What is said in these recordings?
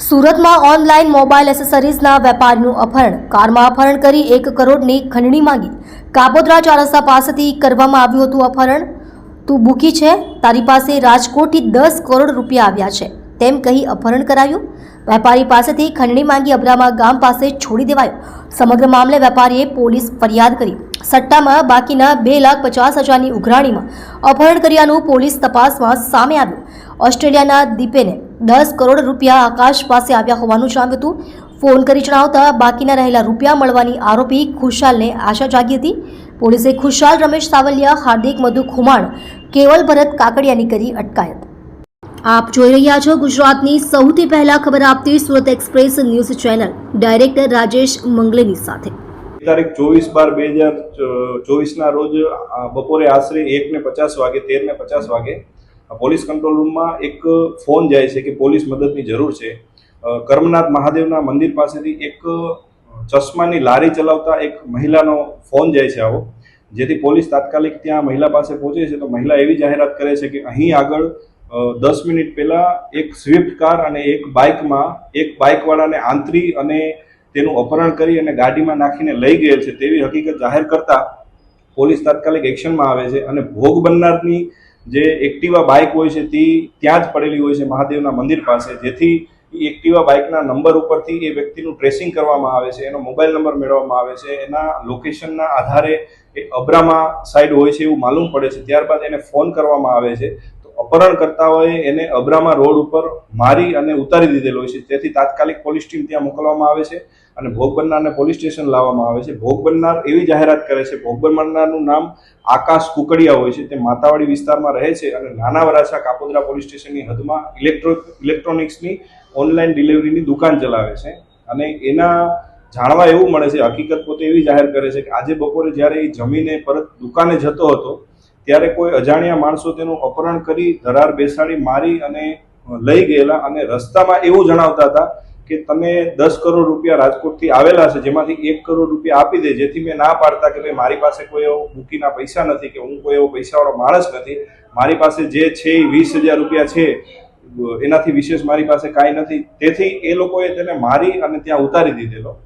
સુરતમાં online mobile એસેસરીઝના વેપારનું અપહરણ. કારમાં અપહરણ કરી એક કરોડની ખંડણી માંગી. કાપોદ્રા ચાર પાસેથી કરવામાં આવ્યું હતું અપહરણ. તું બુકી છે? તારી પાસે રાજકોટથી દસ કરોડ રૂપિયા આવ્યા છે. તેમ કહી અપહરણ કરાયું. વેપારી પાસેથી ખંડણી માંગી અબરામા ગામ પાસે છોડી દેવાયો. સમગ્ર મામલે વેપારીએ પોલીસ ફરિયાદ કરી. સટ્ટામાં બાકીના બે લાખ પચાસ હજારની ઉઘરાણીમાં અપહરણ કર્યાનું પોલીસ તપાસમાં સામે આવ્યું. ઓસ્ટ્રેલિયાના દીપેને દસ કરોડ રૂપિયા આકાશ પાસે આવ્યા હોવાનું જણાવ્યું હતું. ફોન કરી જણાવતા બાકીના રહેલા રૂપિયા મળવાની આરોપી ખુશાલને આશા જાગી હતી. પોલીસે ખુશાલ રમેશ સાવલિયા, હાર્દિક મધુ ખુમાણ, કેવલ ભરત કાકડિયાની કરી અટકાયત. આપ જોઈ રહ્યા છો ગુજરાતની સૌથી પહેલા ખબર આપતી Surat express news channel. Director Rajesh મંગલેની સાથે. તારીખ ચોવીસ બાર બે હજાર ચોવીસના રોજ બપોરે આશરે એક ને પચાસ વાગે તેર ને પચાસ વાગે પોલીસ કંટ્રોલ રૂમમાં એક ફોન જાય છે કે પોલીસ મદદની જરૂર છે. કર્મનાથ મહાદેવના મંદિર પાસેથી એક ચશ્માની લારી ચલાવતા એક મહિલાનો ફોન જાય છે આવો. જેથી પોલીસ તાત્કાલિક ત્યાં મહિલા પાસે પહોંચે છે તો મહિલા એવી જાહેરાત કરે છે કે અહીં આગળ દસ મિનિટ પહેલા એક સ્વિફ્ટ કાર અને એક બાઇકમાં, એક બાઇકવાળાને આંતરી અને તેનું અપહરણ કરી અને ગાડીમાં નાખીને લઈ ગયેલ છે. તેવી હકીકત જાહેર કરતા પોલીસ તાત્કાલિક એક્શનમાં આવે છે અને ભોગ બનનારની જે એક્ટિવા બાઇક હોય છે, તે ત્યાં જ પડેલી હોય છે મહાદેવના મંદિર પાસે. જેથી એક્ટિવા બાઇકના નંબર ઉપરથી એ વ્યક્તિનું ટ્રેસિંગ કરવામાં આવે છે, એનો મોબાઈલ નંબર મેળવવામાં આવે છે, એના લોકેશનના આધારે એ અબ્રામા સાઈડ હોય છે એવું માલુમ પડે છે. ત્યારબાદ એને ફોન કરવામાં આવે છે. અપહરણકર્તાઓએ એને અબ્રામા રોડ ઉપર મારી અને ઉતારી દીધેલો હોય છે. તેથી તાત્કાલિક પોલીસ ટીમ ત્યાં મોકલવામાં આવે છે અને ભોગ બનનારને પોલીસ સ્ટેશન લાવવામાં આવે છે. ભોગ બનનાર એવી જાહેરાત કરે છે. ભોગ બનનારનું નામ આકાશ કુકડિયા હોય છે. તે માતાવાડી વિસ્તારમાં રહે છે અને નાના વરાછા કાપોદરા પોલીસ સ્ટેશનની હદમાં ઇલેક્ટ્રો, ઇલેક્ટ્રોનિક્સની ઓનલાઈન ડિલિવરીની દુકાન ચલાવે છે. અને એના જાણવા એવું મળે છે, હકીકત પોતે એવી જાહેર કરે છે કે આજે બપોરે જ્યારે એ જમીને પરત દુકાને જતો હતો ત્યારે કોઈ અજાણ્યા માણસો તેનું અપહરણ કરી ધરાર બેસાડી, મારી અને લઈ ગયેલા અને રસ્તામાં એવું જણાવતા હતા કે તમે દસ કરોડ રૂપિયા રાજકોટથી આવેલા છે, જેમાંથી એક કરોડ રૂપિયા આપી દે, જેથી મેં ના પાડતા કે ભાઈ મારી પાસે કોઈ એવો મૂકીના પૈસા નથી કે હું કોઈ એવો પૈસાવાળો માણસ નથી. મારી પાસે જે છે એ વીસ હજાર રૂપિયા છે, એનાથી વિશેષ મારી પાસે કાંઈ નથી. તેથી એ લોકોએ તેને મારી અને ત્યાં ઉતારી દીધેલો.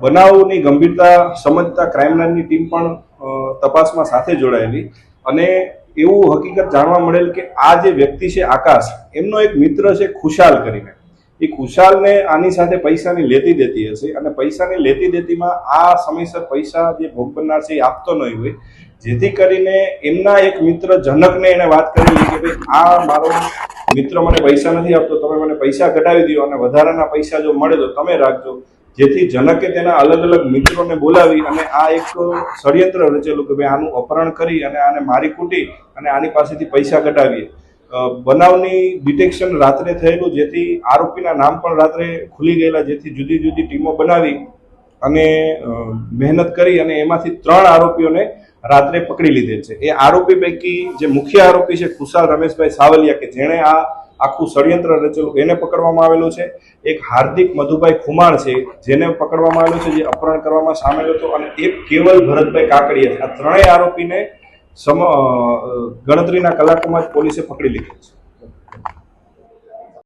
બનાવની ગંભીરતા, સમજતા ક્રાઇમ બ્રાન્ચની ટીમ પણ તપાસમાં સાથે જોડાયેલી. અને એવું હકીકત જાણવા મળેલ કે આ જે વ્યક્તિ છે આકાશ, એમનો એક મિત્ર છે ખુશાલ કરીને. એ ખુશાલને આની સાથે પૈસાની લેતી દેતી હશે અને પૈસાની લેતી દેતીમાં આ સમયસર પૈસા જે ભોગ બનનાર છે એ આપતો નહીં હોય. જેથી કરીને એમના એક મિત્ર જનકને એને વાત કરેલી કે ભાઈ, આ મારો મિત્ર મને પૈસા નથી આપતો, તમે મને પૈસા ઘટાડી દો અને વધારાના પૈસા જો મળે તો તમે રાખજો. જેથી જનકે તેના અલગ અલગ મિત્રોને બોલાવી અને આ એક ષડયંત્ર રચેલું કે ભાઈ આનું અપહરણ કરી અને આને મારી કૂટી અને આની પાસેથી પૈસા કઢાવીએ. બનાવની ડિટેક્શન રાત્રે થયેલું જેથી આરોપીના નામ પણ રાત્રે ખુલી ગયેલા જેથી જુદી જુદી ટીમો બનાવી અને મહેનત કરી અને એમાંથી ત્રણ આરોપીઓને રાત્રે પકડી લીધેલ છે. એ આરોપી પૈકી જે મુખ્ય આરોપી છે ખુશાલ રમેશભાઈ સાવલિયા કે જેણે આ આખું ષડયંત્ર રચેલું એને પકડવામાં આવેલું છે. એક હાર્દિક મધુભાઈ ખુમાણ છે, જેને પકડવામાં આવેલો છે, જે અપહરણ કરવામાં સામેલ હતો અને એક કેવલ ભરતભાઈ કાકડિયા છે. આ ત્રણેય આરોપીને સમ ગણતરીના કલાકોમાં જ પોલીસે પકડી લીધો છે.